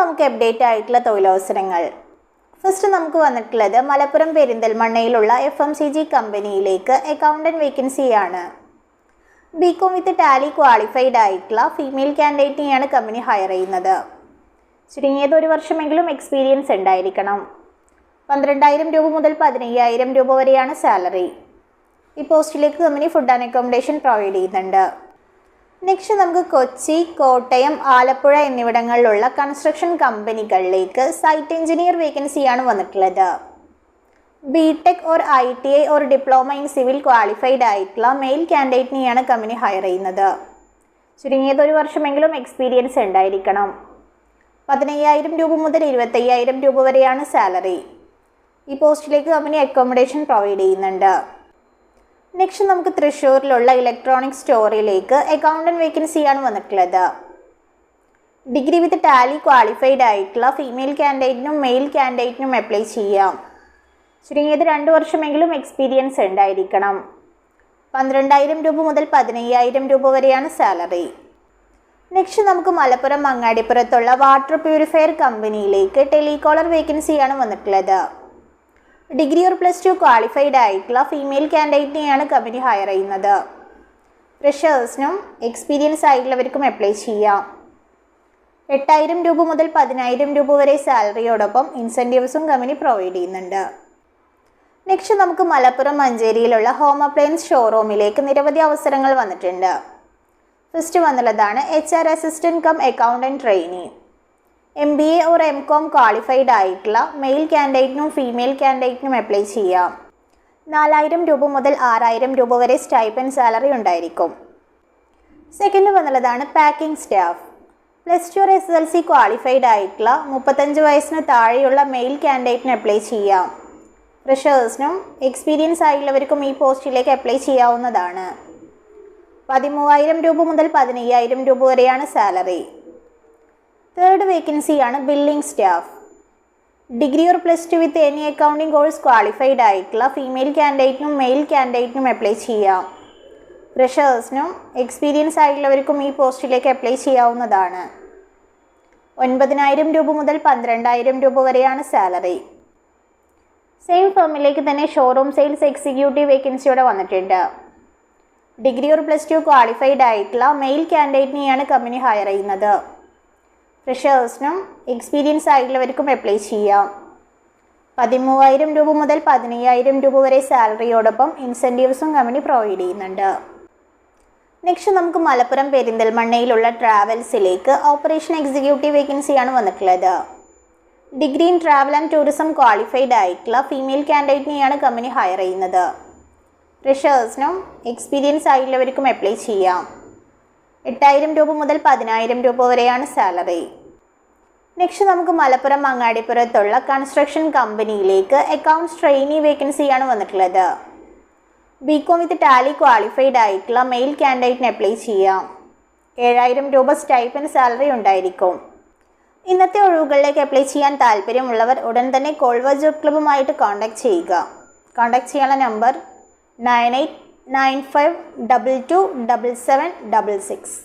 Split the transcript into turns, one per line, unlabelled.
നമുക്ക് അപ്ഡേറ്റ് ആയിട്ടുള്ള തൊഴിലവസരങ്ങൾ. ഫസ്റ്റ് നമുക്ക് വന്നിട്ടുള്ളത് മലപ്പുറം പെരിന്തൽമണ്ണയിലുള്ള എഫ് എം സി ജി കമ്പനിയിലേക്ക് അക്കൗണ്ടന്റ് വേക്കൻസിയാണ് B Com with Tally qualified ആയിട്ടുള്ള ഫീമെയിൽ കാൻഡിഡേറ്റിനെയാണ് കമ്പനി ഹയർ ചെയ്യുന്നത്. ചുരുങ്ങിയത് ഒരു വർഷമെങ്കിലും എക്സ്പീരിയൻസ് ഉണ്ടായിരിക്കണം. പന്ത്രണ്ടായിരം രൂപ മുതൽ പതിനയ്യായിരം രൂപ വരെയാണ് സാലറി ഈ പോസ്റ്റിലേക്ക് company food and accommodation provide ചെയ്യുന്നുണ്ട്. നെക്സ്റ്റ് നമുക്ക് കൊച്ചി കോട്ടയം ആലപ്പുഴ എന്നിവിടങ്ങളിലുള്ള കൺസ്ട്രക്ഷൻ കമ്പനികളിലേക്ക് സൈറ്റ് എഞ്ചിനീയർ വേക്കൻസിയാണ് വന്നിട്ടുള്ളത്. B Tech or I T I or diploma in civil qualified ആയിട്ടുള്ള മെയിൽ കാൻഡിഡേറ്റിനെയാണ് കമ്പനി ഹയർ ചെയ്യുന്നത്. ചുരുങ്ങിയത് ഒരു വർഷമെങ്കിലും എക്സ്പീരിയൻസ് ഉണ്ടായിരിക്കണം. പതിനയ്യായിരം രൂപ മുതൽ ഇരുപത്തയ്യായിരം രൂപ വരെയാണ് സാലറി ഈ പോസ്റ്റിലേക്ക് കമ്പനി അക്കോമഡേഷൻ പ്രൊവൈഡ് ചെയ്യുന്നുണ്ട്. നെക്സ്റ്റ് നമുക്ക് തൃശ്ശൂരിലുള്ള ഇലക്ട്രോണിക് സ്റ്റോറിലേക്ക് അക്കൗണ്ടന്റ് വേക്കൻസിയാണ് വന്നിട്ടുള്ളത്. ഡിഗ്രി വിത്ത് ടാലി ക്വാളിഫൈഡ് ആയിട്ടുള്ള ഫീമെയിൽ കാൻഡിഡേറ്റിനും മെയിൽ കാൻഡിഡേറ്റിനും അപ്ലൈ ചെയ്യാം. ചുരുങ്ങിയത് രണ്ട് വർഷമെങ്കിലും എക്സ്പീരിയൻസ് ഉണ്ടായിരിക്കണം. പന്ത്രണ്ടായിരം രൂപ മുതൽ പതിനയ്യായിരം രൂപ വരെയാണ് സാലറി നെക്സ്റ്റ് നമുക്ക് മലപ്പുറം മങ്ങാടിപ്പുറത്തുള്ള വാട്ടർ പ്യൂരിഫയർ കമ്പനിയിലേക്ക് ടെലികോളർ വേക്കൻസിയാണ് വന്നിട്ടുള്ളത്. Degree or plus two qualified ആയിട്ടുള്ള ഫീമെയിൽ കാൻഡിഡേറ്റിനെയാണ് കമ്പനി ഹയർ ചെയ്യുന്നത്. ഫ്രഷേഴ്സിനും എക്സ്പീരിയൻസ് ആയിട്ടുള്ളവർക്കും അപ്ലൈ ചെയ്യാം. എട്ടായിരം രൂപ മുതൽ പതിനായിരം രൂപ വരെ സാലറിയോടൊപ്പം ഇൻസെന്റീവ്സും കമ്പനി പ്രൊവൈഡ് ചെയ്യുന്നുണ്ട്. നെക്സ്റ്റ് നമുക്ക് മലപ്പുറം മഞ്ചേരിയിലുള്ള ഹോം അപ്ലയൻസ് ഷോറൂമിലേക്ക് നിരവധി അവസരങ്ങൾ വന്നിട്ടുണ്ട്. First വന്നുള്ളതാണ് H R assistant cum accountant trainee M B A or M Com qualified ആയിട്ടുള്ള മെയിൽ കാൻഡിഡേറ്റിനും ഫീമെയിൽ കാൻഡിഡേറ്റിനും അപ്ലൈ ചെയ്യാം. നാലായിരം രൂപ മുതൽ ആറായിരം രൂപ വരെ സ്റ്റൈപ്പൻ സാലറി ഉണ്ടായിരിക്കും. Second വന്നുള്ളതാണ് packing staff plus two S L C qualified ആയിട്ടുള്ള മുപ്പത്തഞ്ച് വയസ്സിന് താഴെയുള്ള മെയിൽ കാൻഡിഡേറ്റിന് അപ്ലൈ ചെയ്യാം. ഫ്രഷേഴ്സിനും എക്സ്പീരിയൻസ് ആയിട്ടുള്ളവർക്കും ഈ പോസ്റ്റിലേക്ക് അപ്ലൈ ചെയ്യാവുന്നതാണ്. പതിമൂവായിരം രൂപ മുതൽ പതിനയ്യായിരം രൂപ വരെയാണ് സാലറി തേർഡ് വേക്കൻസിയാണ് billing staff degree or plus two with any accounting course qualified ആയിട്ടുള്ള ഫീമെയിൽ കാൻഡിഡേറ്റിനും മെയിൽ കാൻഡിഡേറ്റിനും അപ്ലൈ ചെയ്യാം. ഫ്രഷേഴ്സിനും എക്സ്പീരിയൻസ് ആയിട്ടുള്ളവർക്കും ഈ പോസ്റ്റിലേക്ക് അപ്ലൈ ചെയ്യാവുന്നതാണ്. ഒൻപതിനായിരം രൂപ മുതൽ പന്ത്രണ്ടായിരം രൂപ വരെയാണ് സാലറി സെയിം ഫേമിലേക്ക് തന്നെ ഷോറൂം സെയിൽസ് എക്സിക്യൂട്ടീവ് വേക്കൻസിയോടെ വന്നിട്ടുണ്ട്. Degree or plus two qualified ആയിട്ടുള്ള മെയിൽ കാൻഡിഡേറ്റിനെയാണ് കമ്പനി ഹയർ ചെയ്യുന്നത്. ഫ്രഷേഴ്സിനും എക്സ്പീരിയൻസ് ആയിട്ടുള്ളവർക്കും അപ്ലൈ ചെയ്യാം. പതിമൂവായിരം രൂപ മുതൽ പതിനയ്യായിരം രൂപ വരെ സാലറിയോടൊപ്പം ഇൻസെന്റീവ്സും കമ്പനി പ്രൊവൈഡ് ചെയ്യുന്നുണ്ട്. നെക്സ്റ്റ് നമുക്ക് മലപ്പുറം പെരിന്തൽമണ്ണയിലുള്ള ട്രാവൽസിലേക്ക് ഓപ്പറേഷൻ എക്സിക്യൂട്ടീവ് വേക്കൻസിയാണ് വന്നിട്ടുള്ളത്. Degree in travel and tourism qualified ആയിട്ടുള്ള ഫീമെയിൽ കാൻഡിഡേറ്റിനെയാണ് കമ്പനി ഹയർ ചെയ്യുന്നത്. ഫ്രഷേഴ്സിനും എക്സ്പീരിയൻസ് ആയിട്ടുള്ളവർക്കും അപ്ലൈ ചെയ്യാം. എട്ടായിരം രൂപ മുതൽ പതിനായിരം രൂപ വരെയാണ് സാലറി നെക്സ്റ്റ് നമുക്ക് മലപ്പുറം മങ്ങാടിപ്പുറത്തുള്ള കൺസ്ട്രക്ഷൻ കമ്പനിയിലേക്ക് അക്കൗണ്ട്സ് ട്രെയിനി വേക്കൻസിയാണ് വന്നിട്ടുള്ളത്. B Com with Tally qualified ആയിട്ടുള്ള മെയിൽ കാൻഡിഡേറ്റിന് അപ്ലൈ ചെയ്യാം. ഏഴായിരം രൂപ സ്റ്റൈപ്പൻ സാലറി ഉണ്ടായിരിക്കും. ഇന്നത്തെ ഒഴിവുകളിലേക്ക് അപ്ലൈ ചെയ്യാൻ താല്പര്യമുള്ളവർ ഉടൻ തന്നെ കോൾവ ജോബ് ക്ലബ്ബുമായിട്ട് കോൺടാക്ട് ചെയ്യുക. കോൺടാക്ട് ചെയ്യാനുള്ള number nine eight nine five double two double seven double six